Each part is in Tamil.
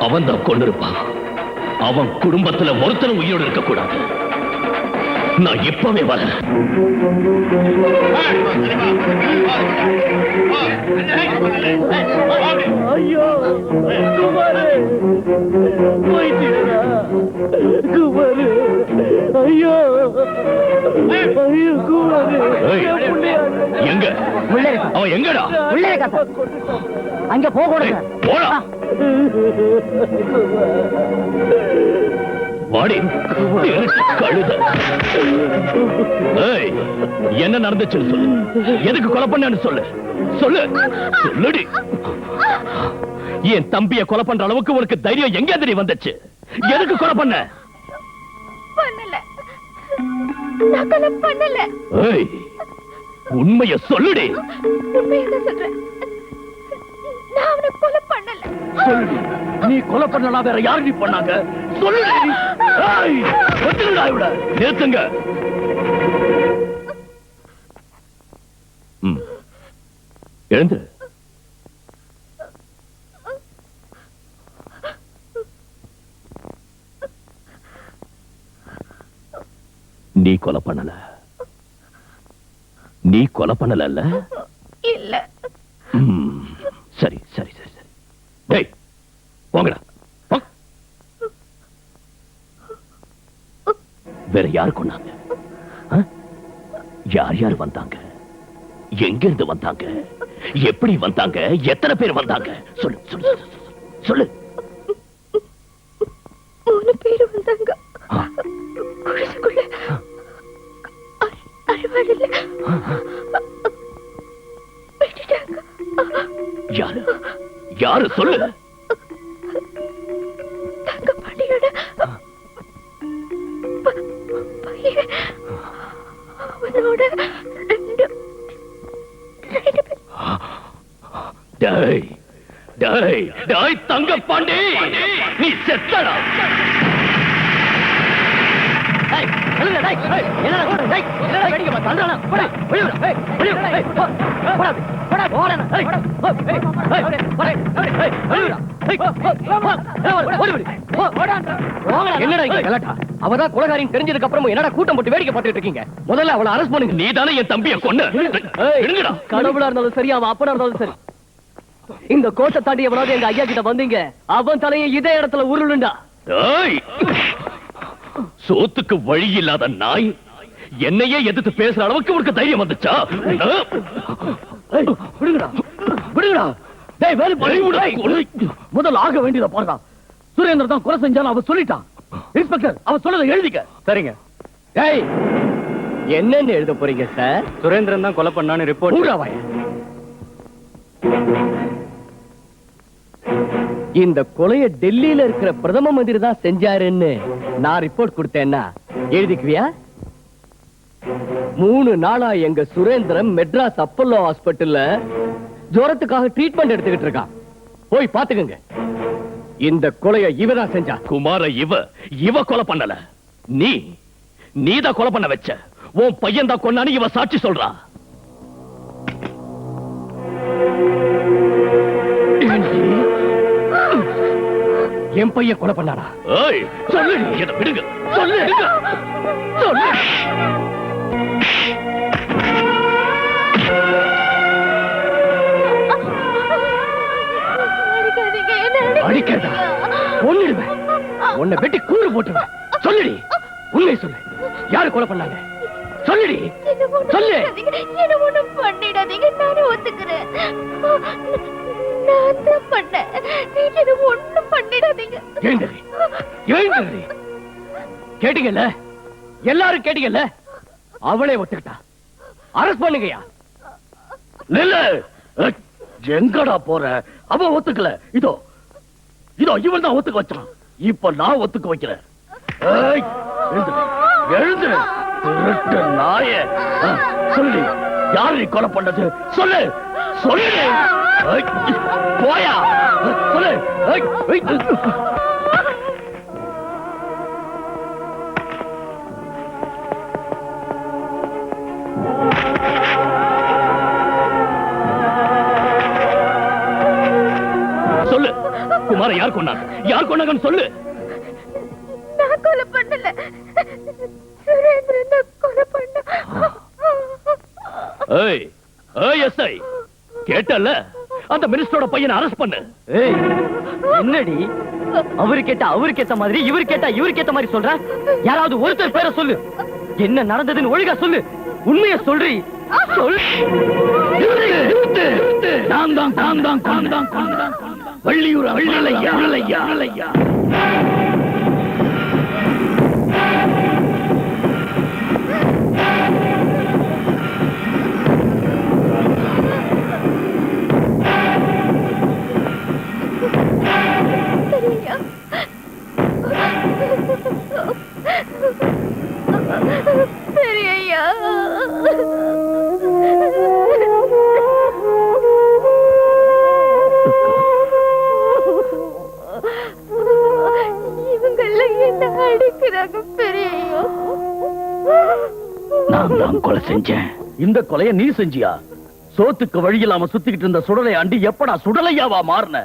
அவன் தான் கொண்டிருப்பான். அவன் குடும்பத்துல ஒருத்தரும் உயிரோடு இருக்கக்கூடாது. நான் இப்பவே வரேன். ஐயோ குமாரு போயிட்டீங்களா குமாரு ஐயோ ஐயோ குமாரு எங்க? அவன் எங்கடா? உள்ளே இருக்கா அங்க போக ஏய், கூடாது போடா வாடி. கழுத. என்ன நடந்துச்சுன்னு சொல்லு. எதுக்கு கொலை பண்ணேன்னு சொல்லு. சொல்லு. சொல்லுடி. என் தம்பிய கொலை பண்ற அளவுக்கு உனக்கு தைரியம் எங்க தெரிய வந்துச்சு? எதுக்கு கொலை பண்ண? பண்ணல. உண்மைய சொல்லுடி. உண்மையதான் சொல்றேன். நான் அவனை கொலை பண்ணல. சொல்லுடி நீ கொலை பண்ணலாம் வேற யாரு நீ பண்ணாங்க? சொல்லுடி ஏய் ஒத்துடா இவட நிறுத்துங்க. ம். எழுந்து. நீ கொலை பண்ணல. நீ கொலை பண்ணல இல்ல. சரி சரி சரி சரி. டேய் போங்கடா போங்க. வேற யாரு கொண்டாங்க? யார் யார் வந்தாங்க? எங்க இருந்து வந்தாங்க? எப்படி வந்தாங்க? எத்தனை பேர் வந்தாங்க? சொல்லு சொல்லு சொல்லு, மூணு பேர் வந்தாங்க. குடிசுக்குள்ள விட்டுட்டாங்க யாரு? யாரு? சொல்லு. தங்க பாண்டியோட ப- பையன். அவனோட டேய் டேய் டேய் தங்க பாண்டி! நீ செத்தடா! அவதான் கொலைகாரின்னு தெரிஞ்சதுக்கு அப்புறமும் என்னடா கூட்டம் போட்டு வேடிக்கை பார்த்துட்டு இருக்கீங்க? முதல்ல அவளை அரெஸ்ட் பண்ணுங்க. நீ தானே என் தம்பிய எடுங்கடா கடவுளா இருந்தாலும் சரி அவன் அப்பனா இருந்தாலும் சரி. இந்த கோட்டை தாண்டி எவனாவது எங்க ஐயா கிட்ட வந்தீங்க அவன் தலையை இதே இடத்துல உருளுண்டா. சோத்துக்கு வழி இல்லாத நாய் என்னையே எதிர்த்து பேசுற அளவுக்கு உனக்கு தைரியம் வந்துச்சா? விடுங்கடா. விடுங்கடா. டேய் வேலை விடுடா, முதல்ல ஆக வேண்டியதை பாருடா. சுரேந்தர் தான் கொலை செஞ்சாலும் அவ சொல்லிட்டான். இன்ஸ்பெக்டர் அவ சொன்னதை எழுதிக்க. சரிங்க. டேய் என்னன்னு எழுத போறீங்க சார்? சுரேந்திரன் தான் கொலை பண்ணான்னு ரிப்போர்ட் இந்த கொலைய டெல்லியில இருக்கிற பிரதம மந்திரி தான் செஞ்சாருன்னு நான் ரிப்போர்ட் கொடுத்தேன்னா. எழுதிக்குவியா? மூணு நாளா எங்க சுரேந்திரன் மெட்ராஸ் அப்பல்லோ ஹாஸ்பிட்டல்ல ஜுரத்துக்காக ட்ரீட்மெண்ட் எடுத்துக்கிட்டு இருக்கான். போய் பாத்துக்கங்க இந்த கொலைய இவதான் செஞ்சா. குமார இவ இவ கொலை பண்ணல. நீ நீதான் கொலை பண்ண வச்ச. உன் பையன் தான் கொண்டான்னு இவ சாட்சி சொல்றா. என் பையன் கொலை பண்ணானா? ஏய் சொல்லு. இத விடுங்க. சொல்லு. சொல்லு. என்ன அடிக்கிறதா? ஒண்ணிடுவேன் உன்னை வெட்டி கூறு போட்டுருவேன். சொல்லுடி. உண்மை சொல்லு. யாரு கொலை பண்ணாங்க? சொல்லுடி. என்ன சொல்லு. என்ன ஒண்ணும் பண்ணிடாதீங்க. நானே ஒத்துக்கிறேன். நான் தான் பண்ணேன். என்ன பண்ணிடாதீங்க. கேட்டீங்கல்ல? எல்லாரும் கேட்டீங்கல்ல? அவளே ஒத்துக்கிட்டா. அரஸ்ட் பண்ணுங்கய்யா. நில்லு. எங்கடா போற? அவன் ஒத்துக்கல. இதோ. இதோ இவன் தான் ஒத்துக்க வச்சான். இப்ப நான் ஒத்துக்க வைக்கிறேன். எழுந்துரு திருட்டு நாய. சொல்லு. யார் நீ கொலை பண்ணது? சொல்லு. சொல்லு. போயா? சொல்லு. சொல்லு. குமார யார் கொண்டாங்க யார் கொண்டாங்கன்னு சொல்லு. நான் கொலை பண்ணல. சுரேந்திரன் கொலை பண்ண. ஏய் ஏய் எஸ்ஐ. கேட்டல்ல? அந்த மினிஸ்டரோட பையனை அரெஸ்ட் பண்ணு. என்னடி? அவரு கேட்டா அவருக்கு ஏத்த மாதிரி இவரு கேட்டா இவருக்கு ஏத்த மாதிரி சொல்ற? யாராவது ஒருத்தர் பேரை சொல்லு. என்ன நடந்ததுன்னு ஒழுங்கா சொல்லு. உண்மைய சொல்றி சொல் நான் தான் தான் தான் நான் தான் வள்ளியூர் வள்ளிலையா வள்ளிலையா சரி ஐயா கொலை செஞ்சேன். இந்த கொலைய நீ செஞ்சியா? சோத்துக்கு வழி இல்லாம சுத்திக்கிட்டு இருந்த சுடலை ஆண்டி எப்படா சுடலையாவா மாறின?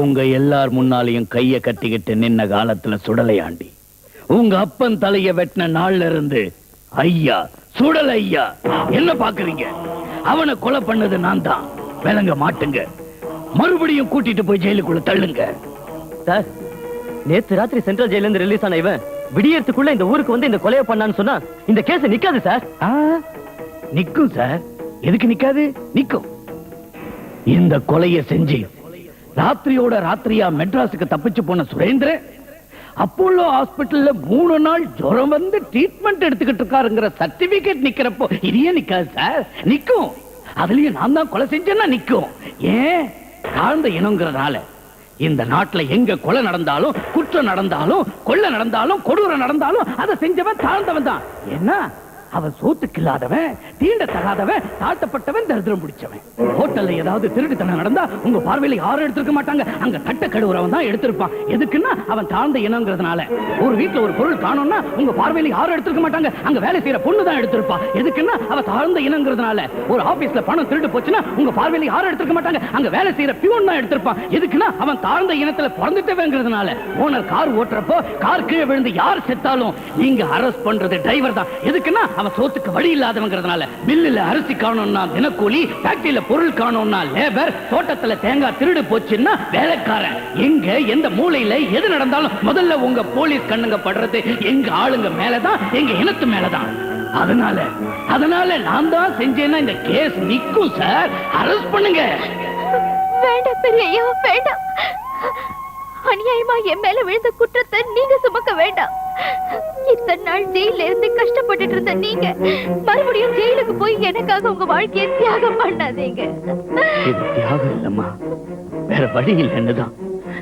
உங்க எல்லார் முன்னாலையும் கைய கட்டிக்கிட்டு நின்ன காலத்துல சுடலையாண்டி உங்க அப்பன் தலைய வெட்டின நாள்ல இருந்து ஐயா சுடல ஐயா என்ன பாக்குறீங்க? அவனை கொலை பண்ணது நான் தான். விளங்க மாட்டுங்க. மறுபடியும் கூட்டிட்டு போய் ஜெயிலுக்குள்ள தள்ளுங்க. சார் நேத்து ராத்திரி சென்ட்ரல் ஜெயில இருந்து ரிலீஸ் ஆன இவன் விடியறதுக்குள்ள இந்த ஊருக்கு வந்து இந்த கொலையை பண்ணான்னு சொன்னா இந்த கேஸ் நிக்காது சார். நிக்கும் சார். எதுக்கு நிக்காது? நிக்கும். இந்த கொலைய செஞ்சு ராத்திரியோட ராத்திரியா மெட்ராஸுக்கு தப்பிச்சு போன சுரேந்திரன் அப்போலோ ஹாஸ்பிட்டல்ல மூணு நாள் ஜுரம் வந்து ட்ரீட்மெண்ட் எடுத்துக்கிட்டு இருக்காருங்கிற சர்டிபிகேட் நிக்கிறப்போ இது நிக்காது சார்? நிக்கும். அதுலயும் நான் தான் கொலை செஞ்சேன்னா நிக்கும். ஏன்? தாழ்ந்த இனங்கிறதால இந்த நாட்டுல எங்க கொலை நடந்தாலும் குற்றம் நடந்தாலும் கொள்ளை நடந்தாலும் கொடூரம் நடந்தாலும் அதை செஞ்சவன் தாழ்ந்தவன் தான். என்ன? அவன் சோத்துக்கு இல்லாதவன் தீண்ட தகாதவன் தாழ்த்தப்பட்டவன் தரித்திரம் பிடிச்சவன். ஹோட்டல்ல ஏதாவது திருட்டுத்தனம் நடந்தா உங்க பார்வையில யாரும் எடுத்திருக்க மாட்டாங்க. அங்க தட்ட கழுவுறவன் தான் எடுத்திருப்பான். எதுக்குன்னா அவன் தாழ்ந்த இனங்கிறதுனால ஒரு வீட்டுல ஒரு பொருள் காணோம்னா உங்க பார்வையில யாரும் எடுத்திருக்க மாட்டாங்க. அங்க வேலை செய்யற பொண்ணு தான் எடுத்திருப்பா. எதுக்குன்னா அவ தாழ்ந்த இனங்கிறதுனால ஒரு ஆபீஸ்ல பணம் திருட்டு போச்சுன்னா உங்க பார்வையில யாரும் எடுத்திருக்க மாட்டாங்க. அங்க வேலை செய்யற பியூன் தான் எடுத்திருப்பான். எதுக்குன்னா அவன் தாழ்ந்த இனத்துல பிறந்துட்டவங்கிறதுனால. ஓனர் கார் ஓட்டுறப்போ கார் கீழே விழுந்து யார் செத்தாலும் நீங்க அரெஸ்ட் பண்றது டிரைவர் தான். எதுக்குன்னா அவன் சோத்துக்கு வழி இல்லாதவங்கிறதுனால மில்லுல அரிசி காணோம்னா தினக்கூலி ஃபேக்டரியில பொருள் காணோம்னா லேபர் தோட்டத்துல தேங்காய் திருடு போச்சுன்னா வேலைக்காரன். எங்க எந்த மூலையில எது நடந்தாலும் முதல்ல உங்க போலீஸ் கண்ணுங்க படுறது எங்க ஆளுங்க மேலதான் எங்க இனத்து மேலதான். அதனால அதனால நான் தான் செஞ்சேன்னா இந்த கேஸ் நிக்கும் சார். அரெஸ்ட் பண்ணுங்க. வேண்டாம் பெரியய்யா வேண்டாம். அநியாயமா என் மேல விழுந்த குற்றத்தை நீங்க சுமக்க வேண்டாம். இத்தனை நாள் ஜெயில இருந்து கஷ்டப்பட்டுட்டு இருந்த நீங்க மறுபடியும் ஜெயிலுக்கு போய் எனக்காக உங்க வாழ்க்கையை தியாகம் பண்ணாதீங்க. இது தியாகம் இல்லம்மா. வேற வழி இல்லைன்னுதான்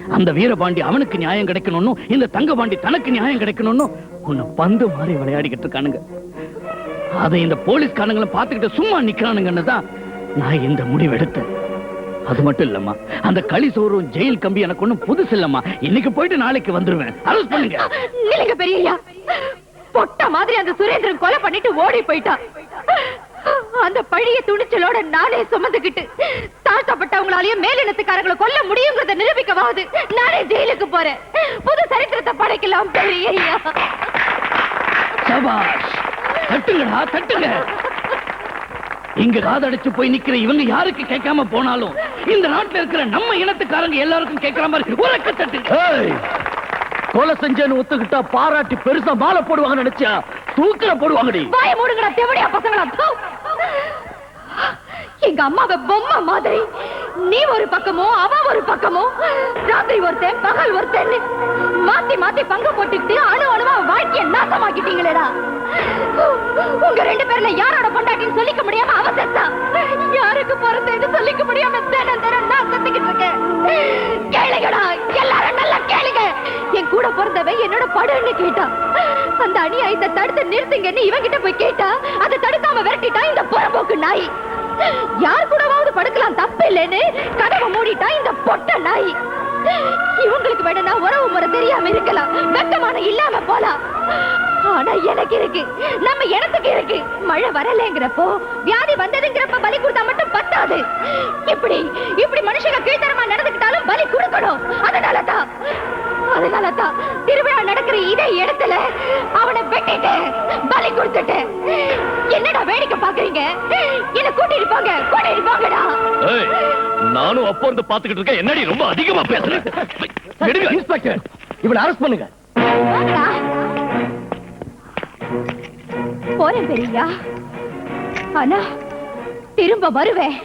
அந்த வீரபாண்டி அவனுக்கு நியாயம் கிடைக்கணும்னு இந்த தங்கபாண்டி தனக்கு நியாயம் கிடைக்கணும்னு உன்னை பந்து மாதிரி விளையாடிக்கிட்டு இருக்கானுங்க. அதை இந்த போலீஸ்காரங்களும் பார்த்துக்கிட்டு சும்மா நிக்கிறானுங்கன்னு தான் நான் இந்த முடிவெடுத்தேன் அது மட்டும் இல்லம்மா. அந்த களி சோறும் ஜெயில் கம்பி எனக்கு ஒண்ணும் புதுசு இல்லம்மா. இன்னைக்கு போயிட்டு நாளைக்கு வந்துருவேன். அரெஸ்ட் பண்ணுங்க. பெரியய்யா பொட்ட மாதிரி அந்த சுரேந்திரன் கொலை பண்ணிட்டு ஓடி போயிட்டான். அந்த பழிய துணிச்சலோட நானே சுமந்துக்கிட்டு தாழ்த்தப்பட்டவங்களாலேயே மேலினத்துக்காரங்களை கொல்ல முடியுங்கிறத நிரூபிக்கவாது நானே ஜெயிலுக்கு போறேன். புது சரித்திரத்தை படைக்கலாம் பெரியய்யா. சபாஷ் தட்டுங்கடா தட்டுங்க. இங்க காதடிச்சு போய் நிக்கிற இவங்க யாருக்கு கேட்காம போனாலும் இந்த நாட்டுல இருக்கிற நம்ம இனத்துக்காரங்க எல்லாருக்கும் கேட்கிற மாதிரி உறக்க தட்டு கொலை செஞ்சேன்னு ஒத்துக்கிட்டா பாராட்டி பெருசா மாலை போடுவாங்க நினைச்சா தூக்கில போடுவாங்கடி. வாய மூடுங்கடா தெவடியா பசங்களா. எங்க அம்மாவை பொம்மை மாதிரி. நீ ஒரு பக்கமோ அவ ஒரு பக்கமோ ராத்திரி ஒருத்தன் பகல் ஒருத்தன். மாத்தி மாத்தி பங்கு போட்டுக்கிட்டு அணு அணுவா வாழ்க்கையை நாசமாக்கிட்டீங்களேடா. உங்க ரெண்டு பேர்ல யாரோட பொண்டாட்டின்னு சொல்லிக்க முடியாம அவசத்தா யாருக்கு பொறுத்தேன்னு சொல்லிக்க முடியாம தேன தேன நான் இருக்கேன். கேளுங்கடா எல்லாரும் நல்லா கேளுங்க. என் கூட பிறந்தவன் என்னோட படுன்னு கேட்டான். அந்த அநியாயத்தை தடுத்து நிறுத்துங்கன்னு இவங்கிட்ட போய் கேட்டா அதை தடுக்காம விரட்டிட்டா இந்த புறம்போக்கு நாய். யார் கூடவாவது படுக்கலாம் தப்பு இல்லைன்னு கதவை மூடிட்டா இந்த பொட்ட நாய். இவங்களுக்கு வேணும்னா உறவு முறை தெரியாம இருக்கலாம். வெக்கமான இல்லாம போலாம். ஆனா எனக்கு இருக்கு. நம்ம இடத்துக்கு இருக்கு. மழை வரலைங்கிறப்போ வியாதி வந்ததுங்கிறப்ப பலி கொடுத்தா மட்டும் பத்தாது. இப்படி இப்படி மனுஷங்க கீழ்த்தரமா நடந்துக்கிட்டாலும் பலி கொடுக்கணும். பார்க்கணும் அதனாலதான் அதனாலதான் திருவிழா நடக்கிற இதே இடத்துல அவனை வெட்டிட்டு பலி கொடுத்துட்டு என்னடா வேடிக்கை பாக்குறீங்க என்ன கூட்டிட்டு போங்க கூட்டிட்டு போங்கடா. நானும் அப்போ இருந்து பாத்துக்கிட்டு இருக்கேன். என்னடி ரொம்ப அதிகமா பேசுறேன் எடுங்க இன்ஸ்பெக்டர் இவனை அரெஸ்ட் பண்ணுங்க. போறேன் பெரியா ஆனா திரும்ப வருவேன்.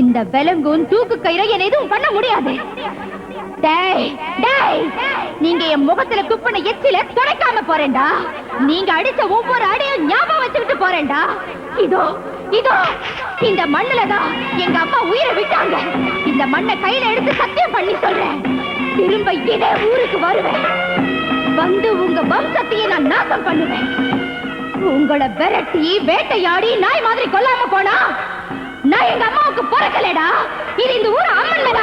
இந்த விலங்கும் தூக்கு கயிறை என்ன எதுவும் பண்ண முடியாது. டேய் டேய். நீங்க என் முகத்துல துப்புன எச்சில துடைக்காம போறேன்டா. நீங்க அடிச்ச ஒவ்வொரு அடியும் ஞாபகம் வச்சுக்கிட்டு போறேன்டா. இதோ இதோ இந்த மண்ணுல தான் எங்க அம்மா உயிரை விட்டாங்க. இந்த மண்ணை கையில எடுத்து சத்தியம் பண்ணி சொல்றேன். திரும்ப இதே ஊருக்கு வருவேன். வந்து உங்க வம்சத்தையே நான் நாசம் பண்ணுவேன். உங்களை விரட்டி வேட்டையாடி நாய் மாதிரி கொல்லாம போனா நான் எங்க அம்மாவுக்கு பிறக்கலடா. இது இந்த ஊர் அம்மன் மேல